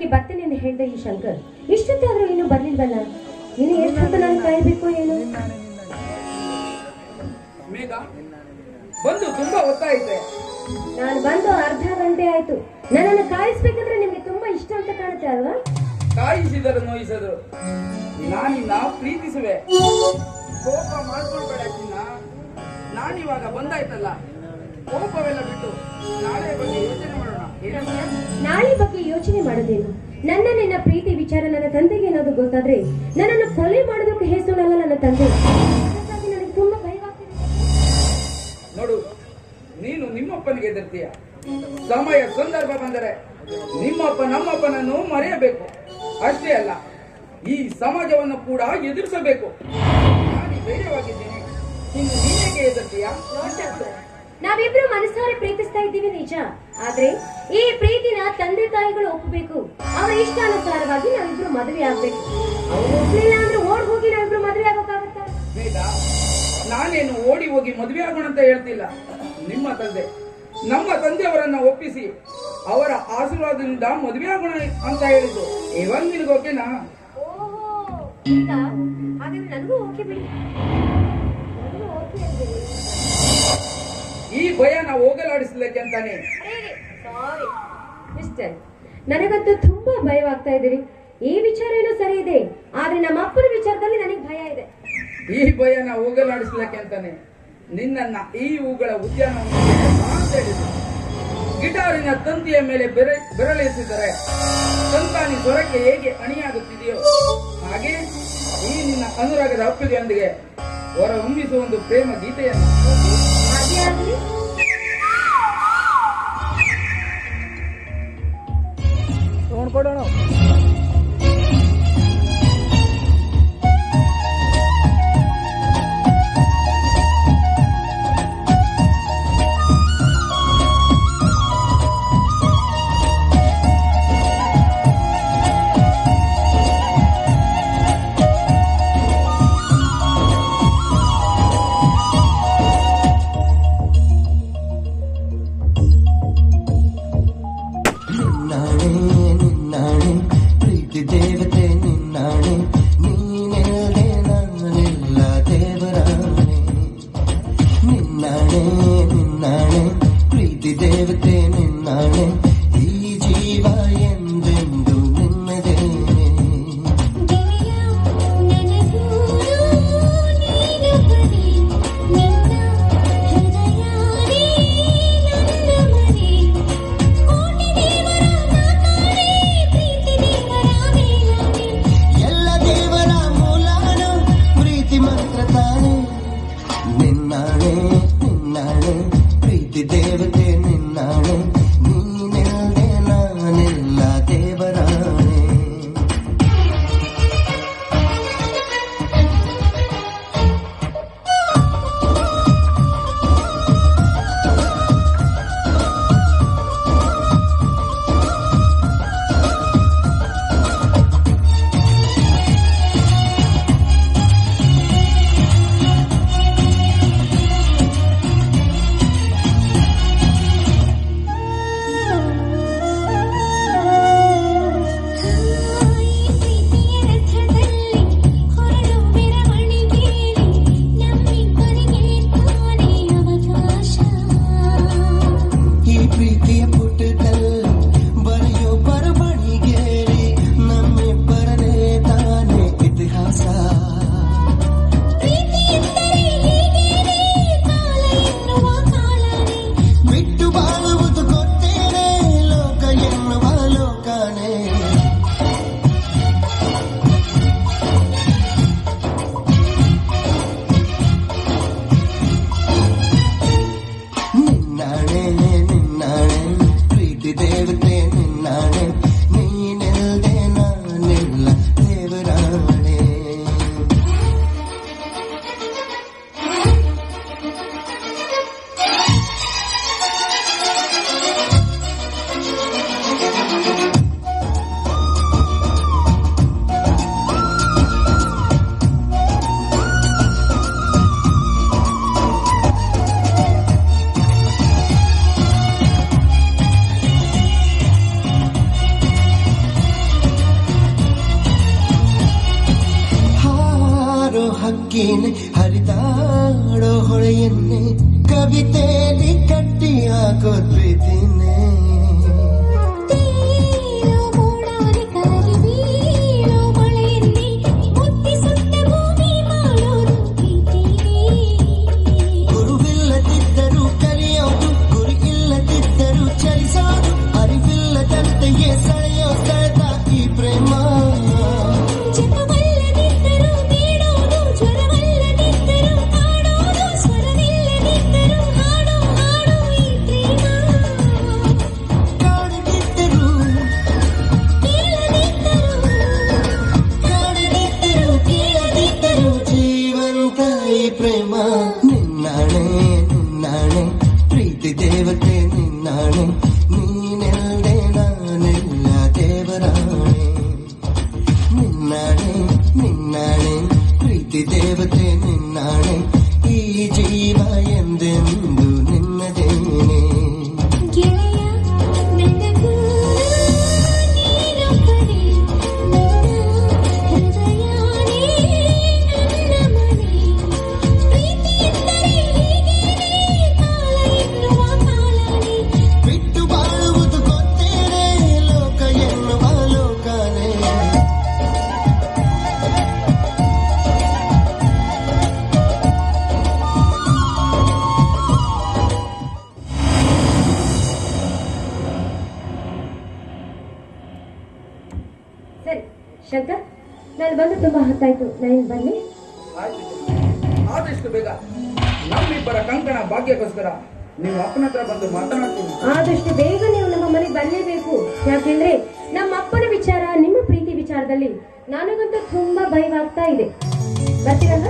ಸಮಯಕ್ಕೆ ಬರ್ತೇನೆ ಎಂದು ಹೇಳಿದ ಈ ಶಂಕರ್. ಇಷ್ಟೊತ್ತಾದ್ರೂ ಇನ್ನು ಬರ್ಲಿಲ್ವಲ್ಲ? ಇನ್ನು ಎಷ್ಟೊತ್ತು ನಾನು ಕಾಯಬೇಕು ಏನು? ಮೇಘ ಬಂದು ತುಂಬಾ ಹೊತ್ತಾಯಿತೆ? ನಾನು ಬಂದು ಅರ್ಧ ಗಂಟೆ ಆಯ್ತು. ನನ್ನನ್ನು ಕಾಯಿಸ್ಬೇಕಂದ್ರೆ ನಿಮ್ಗೆ ತುಂಬಾ ಇಷ್ಟ ಅಂತ ಕಾಣುತ್ತೆ ಅಲ್ವಾ? ಕಾಯಿಸಿದರು ನೋಯಿಸಿದರು ನಾನಿನ್ನ ಪ್ರೀತಿಸುವೆ. ಕೋಪ ಮಾಡ್ಕೊಳ್ಬೇಡ ಚಿನ್ನ. ನಾನಿವಾಗ ಬಂದಾಯ್ತಲ್ಲ. ಕೋಪವೆಲ್ಲ ಬಿಟ್ಟು ನಾಳೆ ನಾಳೆ ಬಗ್ಗೆ ಯೋಚನೆ ಮಾಡೋದೇನು ನನ್ನ ನಿನ್ನ ಪ್ರೀತಿ ವಿಚಾರ ನನ್ನ ತಂದೆಗೆ ಏನಾದ್ರು ಗೊತ್ತಾದ್ರೆ ನನ್ನನ್ನು ಕೊಲೆ ಮಾಡೋದಕ್ಕೆ ಹೆಸರಲ್ಲ ನನ್ನ ತಂದೆ. ಅದಕ್ಕಾಗಿ ನನಗೆ ತುಂಬಾ ಭಯವಾಗ್ತಿದೆ. ನೋಡು ನೀನು ನಿಮ್ಮಪ್ಪನಿಗೆ ಎದುರ್ತೀಯ ಸಮಯ ಸಂದರ್ಭ ಬಂದರೆ ನಿಮ್ಮಪ್ಪ ನಮ್ಮಪ್ಪನನ್ನು ಮರೆಯಬೇಕು. ಅಷ್ಟೇ ಅಲ್ಲ ಈ ಸಮಾಜವನ್ನು ಕೂಡ ಎದುರಿಸಬೇಕು. ನಾನು ಧೈರ್ಯವಾಗಿದ್ದೀನಿ. ನೀನು ನೀನೇಗೆ ಎದುರ್ತೀಯ ನಾವಿಬ್ರು ಮನಸ್ಸಾರೆ ಪ್ರೀತಿಸ್ತಾ ಇದ್ದೀವಿ ನಿಜ. ಆದ್ರೆ ಈ ಪ್ರೀತಿನ ತಂದೆ ತಾಯಿಗಳು ಒಪ್ಪಬೇಕು. ಅವರ ಇಷ್ಟಾನುಸಾರವಾಗಿ ನಾವಿಬ್ರು ಮದುವೆ ಆಗ್ಬೇಕು. ಅವ್ರು ಒಪ್ಲಿಲ್ಲ ಅಂದ್ರೆ ಓಡ್ ಹೋಗಿ ನಾವಿಬ್ರು ಮದುವೆ ಆಗೋಕ್ಕಾಗತ್ತಾ ಬೇಡ ನಾನೇನು ಓಡಿ ಹೋಗಿ ಮದುವೆ ಆಗೋಣ ಅಂತ ಹೇಳ್ತಿಲ್ಲ. ನಿಮ್ಮ ತಂದೆ ನಮ್ಮ ತಂದೆಯವರನ್ನ ಒಪ್ಪಿಸಿ ಅವರ ಆಶೀರ್ವಾದದಿಂದ ಮದುವೆ ಆಗೋಣ ಅಂತ ಹೇಳಿದ್ರು ಇವಾಗ ನಿನಗೆ ಓಕೆನಾ? ಹಾಗಾದ್ರೆ ನನಗೂ ಓಕೆ ಬಿಡಿ. ನನಗೂ ಓಕೆ ಅಂತೀರಿ. ಭಯ ನಾವು ಹೋಗಲಾಡಿಸ್ಲಿಕ್ಕೆ ಅಂತಾನೆ. ಮಿಸ್ಟರ್ ನನಗಂತೂ ತುಂಬಾ ಭಯವಾಗ್ತಾ ಇದ್ದೀರಿ. ಈ ವಿಚಾರ ಏನೋ ಸರಿ ಇದೆ. ಆದ್ರೆ ನಮ್ಮ ಅಪ್ಪನ ವಿಚಾರದಲ್ಲಿ ನನಗೆ ಭಯ ಇದೆ. ಈ ಭಯನ ಹೋಗಲಾಡಿಸ್ಲಿಕ್ಕೆ ಅಂತಾನೆ. ನಿನ್ನನ್ನ ಈ ಹೂಗಳ ಉದ್ಯಾನವನ್ನು ಗಿಟಾರಿನ ತಂತಿಯ ಮೇಲೆ ಬೆರೆ ಬೆರಳಿಸಿದರೆ ಸಂತಾನಿ ಸ್ವರಕ್ಕೆ ಹೇಗೆ ಅಣಿಯಾಗುತ್ತಿದೆಯೋ ಹಾಗೆ ಈ ನಿನ್ನ ಅನುರಾಗದ ಅಪ್ಪಿಗೆಯೊಂದಿಗೆ ಹೊರ ಹೊಮ್ಮಿಸುವ ಒಂದು ಪ್ರೇಮ ಗೀತೆಯನ್ನು ಹಾಗೆ ಆಗ್ಲಿ വിധി ദൈവത്തെ നിന്നാണ് ഈ ജീവ എന്തെന്തു നിന്നതേ? നിന്നാളെ നിന്നാളെ ಪ್ರೀತಿ ದೇವತೆ ನಿನ್ನಾಳೆ இருப்பேன் நானே നോക്കീൻ ഹരിതാടോ ഹൊളയെന്നെ കവിതേലി കട്ടിയാകൊരു ദിനെ ಜೀವಂತ ಈ ಪ್ರೇಮ ನಿನ್ನಾಣೆ ನಿನ್ನಾಣೆ ಪ್ರೀತಿ ದೇವತೆ ನಿನ್ನಾಣೆ ನೀನೆಲ್ದೆ ನಾನೆಲ್ಲ ದೇವರಾಣೆ ನಿನ್ನಾಣೆ ನಿನ್ನಾಣೆ ಪ್ರೀತಿ ದೇವತೆ ನಿನ್ನಾಣೆ ಈ ಸರಿ ಶಂಕರ್ ನಾನು ಬಂದು ತುಂಬಾ ಹೊತ್ತಾಯ್ತು. ನಾನು ಬನ್ನಿ. ಆದಷ್ಟು ಬೇಗ. ನಮ್ಮಿಬ್ಬರ ಕಂಕಣ ಭಾಗ್ಯಕ್ಕೋಸ್ಕರ ನೀವು ಅಪ್ಪನ ಹತ್ರ ಬಂದು ಮಾತನಾಡ್ತೀನಿ. ಆದಷ್ಟು ಬೇಗ ನೀವು ನಮ್ಮ ಮನೆಗೆ ಬರಲೇಬೇಕು ಯಾಕೆಂದ್ರೆ ನಮ್ಮ ಅಪ್ಪನ ವಿಚಾರ ನಿಮ್ಮ ಪ್ರೀತಿ ವಿಚಾರದಲ್ಲಿ ನನಗಂತೂ ತುಂಬಾ ಭಯವಾಗ್ತಾ ಇದೆ. ಬರ್ತೀರಲ್ಲ